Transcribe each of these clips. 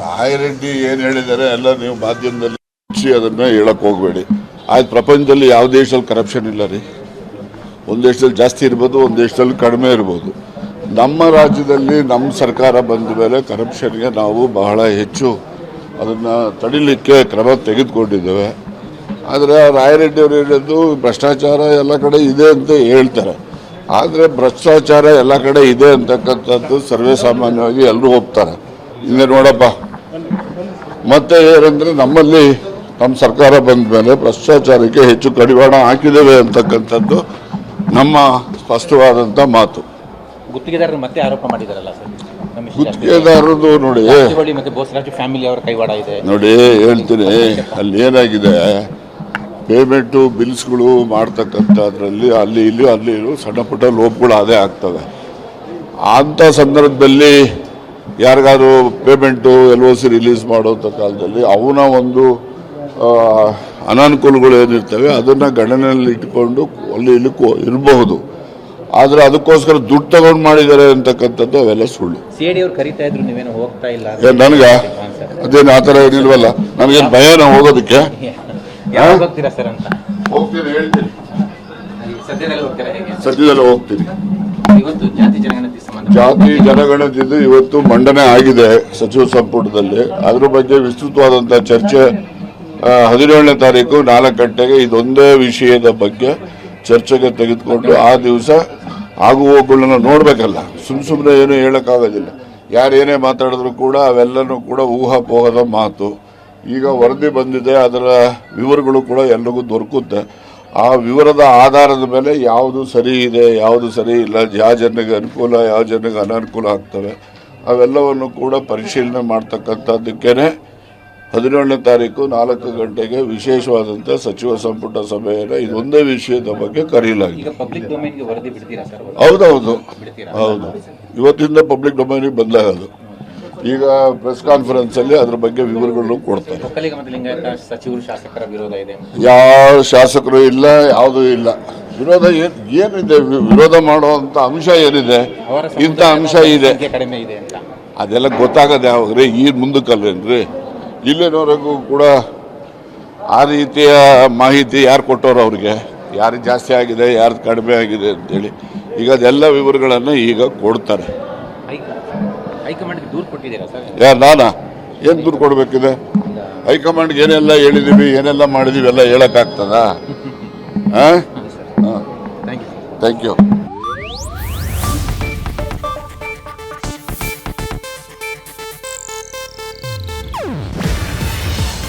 ರಾಯರೆಡ್ಡಿ ಏನು ಹೇಳಿದ್ದಾರೆ ಎಲ್ಲ ನೀವು ಮಾಧ್ಯಮದಲ್ಲಿ ಮುಚ್ಚಿ ಅದನ್ನ ಹೇಳಕ್ ಹೋಗಬೇಡಿ. ಆಯ್ತು, ಪ್ರಪಂಚದಲ್ಲಿ ಯಾವ ದೇಶದಲ್ಲಿ ಕರಪ್ಷನ್ ಇಲ್ಲ ರೀ? ಒಂದು ದೇಶದಲ್ಲಿ ಜಾಸ್ತಿ ಇರ್ಬೋದು, ಒಂದು ದೇಶದಲ್ಲಿ ಕಡಿಮೆ ಇರ್ಬೋದು. ನಮ್ಮ ರಾಜ್ಯದಲ್ಲಿ ನಮ್ಮ ಸರ್ಕಾರ ಬಂದ ಮೇಲೆ ಕರಪ್ಷನ್ಗೆ ನಾವು ಬಹಳ ಹೆಚ್ಚು ಅದನ್ನು ತಡಿಲಿಕ್ಕೆ ಕ್ರಮ ತೆಗೆದುಕೊಂಡಿದ್ದೇವೆ. ಆದರೆ ರಾಯರೆಡ್ಡಿ ಅವರು ಹೇಳಿದ್ದು ಭ್ರಷ್ಟಾಚಾರ ಎಲ್ಲ ಕಡೆ ಇದೆ ಅಂತ ಹೇಳ್ತಾರೆ. ಆದರೆ ಭ್ರಷ್ಟಾಚಾರ ಎಲ್ಲ ಕಡೆ ಇದೆ ಅಂತಕ್ಕಂಥದ್ದು ಸರ್ವೇ ಸಾಮಾನ್ಯವಾಗಿ ಎಲ್ಲರೂ ಒಪ್ತಾರೆ. ಇನ್ನೇ ನೋಡಪ್ಪ. ಮತ್ತೆ ಏನಂದ್ರೆ ನಮ್ಮಲ್ಲಿ ನಮ್ಮ ಸರ್ಕಾರ ಬಂದ ಮೇಲೆ ಭ್ರಷ್ಟಾಚಾರಕ್ಕೆ ಹೆಚ್ಚು ಕಡಿವಾಣ ಹಾಕಿದ್ದೇವೆ ಅಂತಕ್ಕಂಥದ್ದು ನಮ್ಮ ಸ್ಪಷ್ಟವಾದಂಥ ಮಾತು. ಗುತ್ತಿಗೆದಾರರು ಮತ್ತೆ ಆರೋಪ ಮಾಡಿದಾರಲ್ಲ ಸರ್? ಗುತ್ತಿಗೆದಾರದು ನೋಡಿ. ಮತ್ತೆ ಬೋಸರಾಜು ಫ್ಯಾಮಿಲಿ ಅವರ ಕೈವಾಡ ಇದೆ. ನೋಡಿ ಹೇಳ್ತೀನಿ. ಅಲ್ಲಿ ಏನಾಗಿದೆ? ಪೇಮೆಂಟು ಬಿಲ್ಸ್ಗಳು ಮಾಡ್ತಕ್ಕಂಥದ್ರಲ್ಲಿ ಅಲ್ಲಿ ಇಲ್ಲಿ ಅಲ್ಲಿ ಸಣ್ಣ ಪುಟ್ಟ ಲೋಪಗಳು ಅದೇ ಆಗ್ತವೆ. ಅಂಥ ಸಂದರ್ಭದಲ್ಲಿ ಯಾರಿಗಾದ್ರು payment L O C release ಮಾಡೋಂಥ ಕಾಲದಲ್ಲಿ ಅವನ ಒಂದು ಅನಾನುಕೂಲಗಳು ಏನಿರ್ತವೆ ಅದನ್ನು ಗಣನೆಯಲ್ಲಿ ಇಟ್ಕೊಂಡು ಅಲ್ಲಿ ಇಲ್ಲಿ ಇರಬಹುದು. ಆದರೆ ಅದಕ್ಕೋಸ್ಕರ ದುಡ್ಡು ತಗೊಂಡು ಮಾಡಿದ್ದಾರೆ ಅಂತಕ್ಕಂಥದ್ದು ಅವೆಲ್ಲ ಸುಳ್ಳು. ನನಗ? ಅದೇನು ಆ ಥರ ಏನಿಲ್ವಲ್ಲ? ನನಗೇನು ಹೋಗೋದಕ್ಕೆ? ಹೋಗ್ತೀರಾ ಸರ್ ಅಂತ? ಹೋಗ್ತೀನಿ ಹೇಳ್ತೀನಿ. ಸದ್ಯದಲ್ಲಿ ಹೋಗ್ತೀನಿ. ಜಾತಿ ಜನಗಣತಿ ಜನಗಣತಿದ್ದು ಇವತ್ತು ಮಂಡನೆ ಆಗಿದೆ ಸಚಿವ ಸಂಪುಟದಲ್ಲಿ. ಅದ್ರ ಬಗ್ಗೆ ವಿಸ್ತೃತವಾದಂಥ ಚರ್ಚೆ ಹದಿನೇಳನೇ ತಾರೀಕು ನಾಲ್ಕು ಗಂಟೆಗೆ ಇದೊಂದೇ ವಿಷಯದ ಬಗ್ಗೆ ಚರ್ಚೆಗೆ ತೆಗೆದುಕೊಂಡು ಆ ದಿವಸ ಆಗು ಹೋಗುಗಳನ್ನ ನೋಡಬೇಕಲ್ಲ. ಸುಮ್ ಸುಮ್ಮನೆ ಏನು ಹೇಳೋಕ್ಕಾಗೋದಿಲ್ಲ. ಯಾರೇನೇ ಮಾತಾಡಿದ್ರು ಕೂಡ ಅವೆಲ್ಲನೂ ಕೂಡ ಊಹಾಪೋಹದ ಮಾತು. ಈಗ ವರದಿ ಬಂದಿದೆ, ಅದರ ವಿವರಗಳು ಕೂಡ ಎಲ್ರಿಗೂ ದೊರಕುತ್ತೆ. ಆ ವಿವರದ ಆಧಾರದ ಮೇಲೆ ಯಾವುದು ಸರಿ ಇದೆ ಯಾವುದು ಸರಿ ಇಲ್ಲ ಯಾವ ಜನರಿಗೆ ಅನುಕೂಲ ಯಾವ ಜನರಿಗೆ ಅನಾನುಕೂಲ ಆಗ್ತವೆ ಅವೆಲ್ಲವನ್ನು ಕೂಡ ಪರಿಶೀಲನೆ ಮಾಡ್ತಕ್ಕಂಥದ್ದಕ್ಕೇನೆ ಹದಿನೇಳನೇ ತಾರೀಕು ನಾಲ್ಕು ಗಂಟೆಗೆ ವಿಶೇಷವಾದಂಥ ಸಚಿವ ಸಂಪುಟ ಸಭೆಯನ್ನು ಇದೊಂದೇ ವಿಷಯದ ಬಗ್ಗೆ ಕರೆಯಲಾಗಿದೆ. ಹೌದೌದು. ಹೌದು. ಇವತ್ತಿಂದ ಪಬ್ಲಿಕ್ ಡೊಮೈನಿಗೆ ಬದಲಾಗೋದು ಈಗ ಪ್ರೆಸ್ ಕಾನ್ಫರೆನ್ಸಲ್ಲಿ ಅದ್ರ ಬಗ್ಗೆ ವಿವರಗಳನ್ನು ಕೊಡ್ತಾರೆ. ಯಾವ ಶಾಸಕರು ಇಲ್ಲ ಯಾವುದೂ ಇಲ್ಲ. ವಿರೋಧ ಏನ್ ಏನಿದೆ? ವಿರೋಧ ಮಾಡುವಂತ ಅಂಶ ಏನಿದೆ? ಇಂಥ ಅಂಶ ಇದೆ. ಅದೆಲ್ಲ ಗೊತ್ತಾಗದೆ ಯಾವಾಗ್ರಿ ಈ ಮುಂದಕ್ಕಲ್ಲೇನ್ರಿ ಇಲ್ಲಿನವರೆಗೂ ಕೂಡ ಆ ರೀತಿಯ ಮಾಹಿತಿ ಯಾರು ಕೊಟ್ಟವ್ರು ಅವ್ರಿಗೆ? ಯಾರು ಜಾಸ್ತಿ ಆಗಿದೆ ಯಾರು ಕಡಿಮೆ ಆಗಿದೆ ಅಂತೇಳಿ. ಈಗ ಅದೆಲ್ಲ ವಿವರಗಳನ್ನು ಈಗ ಕೊಡ್ತಾರೆ. ಹೈಕಮಾಂಡ್ಗೆ ದೂರು ಕೊಟ್ಟಿದ್ದೀರಾ ಸರ್? ಯಾರು ನಾನಾ? ಏನು ದೂರು ಕೊಡಬೇಕಿದೆ? ಹೈಕಮಾಂಡ್ಗೆ ಏನೆಲ್ಲ ಹೇಳಿದೀವಿ ಏನೆಲ್ಲ ಮಾಡಿದೀವಿ ಎಲ್ಲ ಹೇಳೋಕ್ಕಾಗ್ತದಾ? ಹಾಂ ಹಾಂ. ಥ್ಯಾಂಕ್ ಯು ಥ್ಯಾಂಕ್ ಯು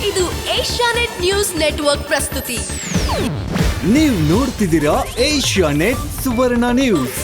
ಇದು ಏಷ್ಯಾನೆಟ್ ನ್ಯೂಸ್ ನೆಟ್ವರ್ಕ್ ಪ್ರಸ್ತುತಿ. ನೀವು ನೋಡ್ತಿದ್ದೀರಾ ಏಷ್ಯಾ ನೆಟ್ ಸುವರ್ಣ ನ್ಯೂಸ್.